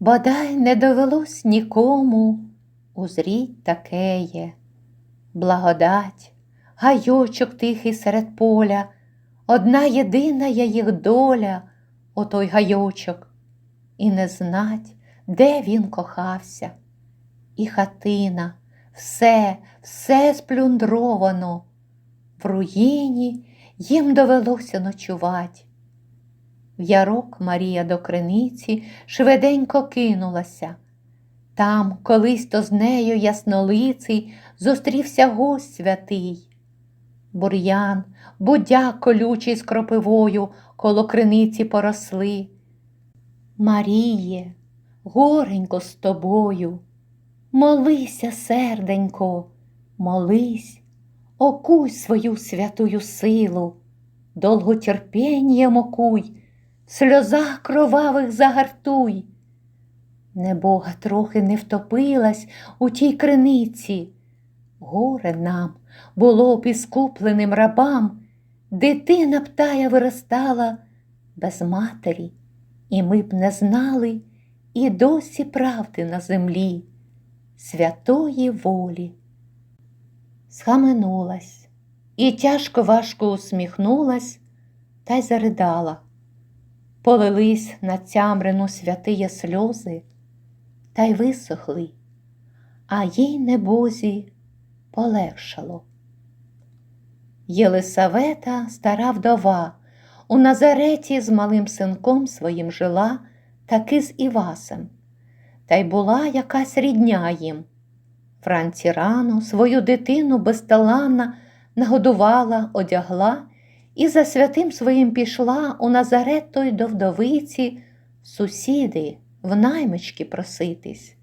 Бодай не довелось нікому. Узріть такеє, благодать, гайочок тихий серед поля, одна єдина я їх доля, отой гайочок, і не знать, де він кохався, і хатина, все, все сплюндровано, в руїні їм довелося ночувати. В ярок Марія до криниці швиденько кинулася. Там колись то з нею яснолиций зустрівся гость святий. Бур'ян, будяк колючий з кропивою коло криниці поросли. Маріє, горенько з тобою, молися, серденько, молись, окуй свою святую силу, довготерпінням окуй, сльозах кровавих загартуй. Небога трохи не втопилась у тій криниці. Горе нам було б іскупленим рабам, дитина б тая виростала без матері, і ми б не знали і досі правди на землі, святої волі. Схаменулась і тяжко важко усміхнулась та й заридала. Полились на цямрину святиє сльози, та й висохли, а їй небозі полегшало. Єлисавета, стара вдова, у Назареті з малим синком своїм жила, таки з Івасем, та й була якась рідня їм. Вранці рано свою дитину безталанна нагодувала, одягла і за святим своїм пішла у Назарет той до вдовиці, сусіди, в наймички проситись.